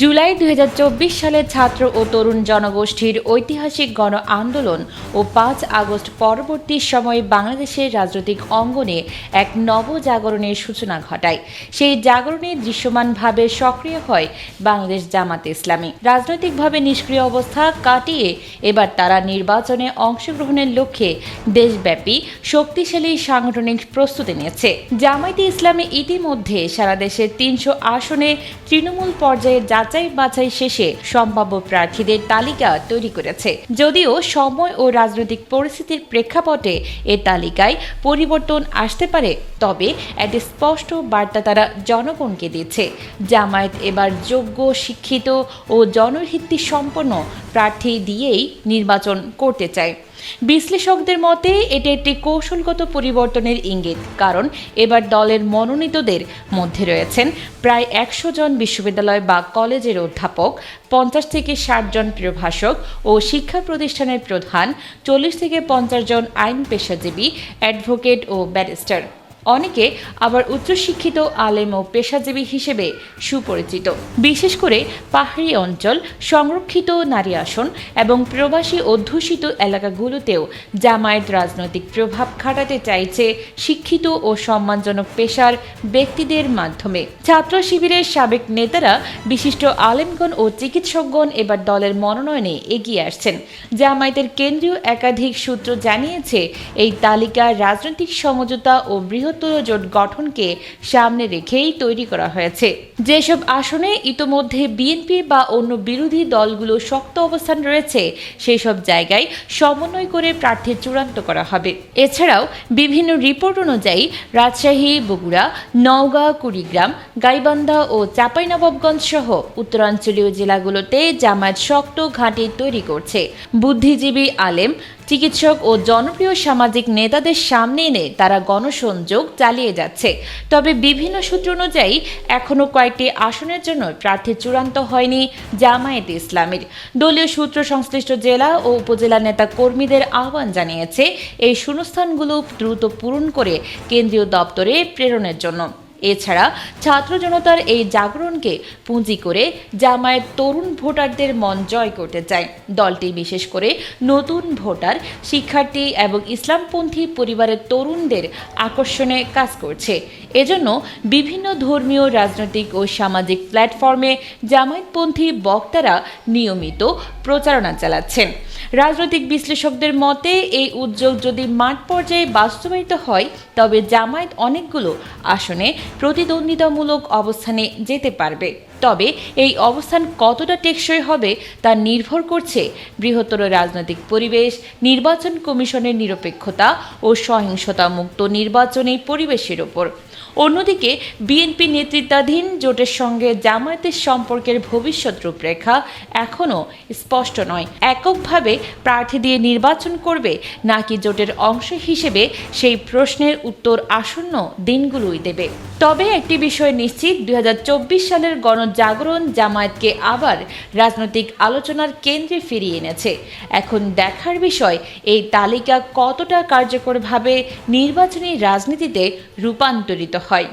জুলাই দুই হাজার চব্বিশ সালে ছাত্র ও তরুণ জনগোষ্ঠীর ঐতিহাসিক গণ আন্দোলন ও পাঁচ আগস্ট পরবর্তী সময়ে বাংলাদেশের রাজনৈতিক অঙ্গনে এক নবজাগরণের সূচনা ঘটায়। সেই জাগরণে দৃশ্যমানভাবে সক্রিয় হয় বাংলাদেশ জামাত ইসলামী। রাজনৈতিকভাবে নিষ্ক্রিয় অবস্থা কাটিয়ে এবার তারা নির্বাচনে অংশগ্রহণের লক্ষ্যে দেশব্যাপী শক্তিশালী সাংগঠনিক প্রস্তুতি নিয়েছে। জামায়াতে ইসলামী ইতিমধ্যে সারা দেশের তিনশো আসনে তৃণমূল পর্যায়ে যাচাই বাছাই শেষে সম্ভাব্য প্রার্থীদের তালিকা তৈরি করেছে। যদিও সময় ও রাজনৈতিক পরিস্থিতির প্রেক্ষাপটে এ তালিকায় পরিবর্তন আসতে পারে, তবে একটি স্পষ্ট বার্তা তারা জনগণকে দিচ্ছে। জামায়াত এবার যোগ্য, শিক্ষিত ও জনভিত্তি সম্পন্ন প্রার্থী দিয়েই নির্বাচন করতে চায়। বিশ্লেষকদের মতে, এটি একটি কৌশলগত পরিবর্তনের ইঙ্গিত, কারণ এবার দলের মনোনীতদের মধ্যে রয়েছেন প্রায় একশো জন বিশ্ববিদ্যালয় বা কলেজের অধ্যাপক, পঞ্চাশ থেকে ষাট জন প্রভাষক ও শিক্ষা প্রতিষ্ঠানের প্রধান, চল্লিশ থেকে পঞ্চাশ জন আইন পেশাজীবী, অ্যাডভোকেট ও ব্যারিস্টার। অনেকে আবার উচ্চশিক্ষিত আলেম ও পেশাজীবী হিসেবে সুপরিচিত। বিশেষ করে পাহাড়ি অঞ্চল, সংরক্ষিত নারী আসন এবং প্রবাসী অধ্যুষিত এলাকাগুলোতেও জামায়াত রাজনৈতিক প্রভাব খাটাতে চাইছে শিক্ষিত ও সম্মানজনক পেশার ব্যক্তিদের মাধ্যমে। ছাত্র শিবিরের সাবেক নেতারা বিশিষ্ট আলেমগণ ও চিকিৎসকগণ এবার দলের মনোনয়নে এগিয়ে আসছেন। জামায়াতের কেন্দ্রীয় একাধিক সূত্র জানিয়েছে, এই তালিকা রাজনৈতিক সমঝোতা ও বৃহত্তর জোট গঠনকে সামনে রেখেই তৈরি করা হয়েছে। যেসব আসনে ইতোমধ্যে বিএনপি বা অন্য বিরোধী দলগুলো শক্ত অবস্থান রয়েছে সেই সব জায়গায় সমন্বয় করে প্রার্থী চূড়ান্ত করা হবে। এছাড়াও বিভিন্ন রিপোর্ট অনুযায়ী রাজশাহী, বগুড়া, নওগাঁ, কুড়িগ্রাম, গাইবান্ধা ও চাঁপাইনবাবগঞ্জ সহ উত্তরাঞ্চলীয় জেলাগুলোতে জামায়াত শক্ত ঘাঁটি তৈরি করছে। বুদ্ধিজীবী আলেম চিকিৎসক ও জনপ্রিয় সামাজিক নেতাদের সামনে এনে তারা গণসংযোগ চালিয়ে যাচ্ছে। তবে বিভিন্ন সূত্র অনুযায়ী এখনও কয়েকটি আসনের জন্য প্রার্থী চূড়ান্ত হয়নি জামায়াতে ইসলামের। দলীয় সূত্র সংশ্লিষ্ট জেলা ও উপজেলা নেতা কর্মীদের আহ্বান জানিয়েছে, এই শূন্যস্থানগুলো দ্রুত পূরণ করে কেন্দ্রীয় দপ্তরে প্রেরণের জন্য। এছাড়া ছাত্র জনতার এই জাগরণকে পুঁজি করে জামায়াত তরুণ ভোটারদের মন জয় করতে চায়। দলটি বিশেষ করে নতুন ভোটার, শিক্ষার্থী এবং ইসলামপন্থী পরিবারের তরুণদের আকর্ষণে কাজ করছে। এজন্য বিভিন্ন ধর্মীয়, রাজনৈতিক ও সামাজিক প্ল্যাটফর্মে জামায়াতপন্থী বক্তারা নিয়মিত প্রচারণা চালাচ্ছেন। রাজনৈতিক বিশ্লেষকদের মতে, এই উদ্যোগ যদি মাঠ পর্যায়ে বাস্তবায়িত হয়, তবে জামায়াত অনেকগুলো আসনে প্রতিদ্বন্দ্বিতামূলক অবস্থানে যেতে পারবে। তবে এই অবস্থান কতটা টেকসই হবে, তা নির্ভর করছে বৃহত্তর রাজনৈতিক পরিবেশ, নির্বাচন কমিশনের নিরপেক্ষতা ও সহিংসতা মুক্ত নির্বাচনী পরিবেশের ওপর। অন্যদিকে, বিএনপি নেতৃত্বাধীন জোটের সঙ্গে জামায়াতের সম্পর্কের ভবিষ্যৎ রূপরেখা এখনও স্পষ্ট নয়। এককভাবে প্রার্থী দিয়ে নির্বাচন করবে নাকি জোটের অংশ হিসেবে সেই প্রশ্নের উত্তর আসন্ন দিনগুলোই দেবে। তবে একটি বিষয় নিশ্চিত, দুই হাজার চব্বিশ সালের গণজাগরণ জামায়াতকে আবার রাজনৈতিক আলোচনার কেন্দ্রে ফিরিয়ে এনেছে। এখন দেখার বিষয়, এই তালিকা কতটা কার্যকরভাবে নির্বাচনী রাজনীতিতে রূপান্তরিত হয়।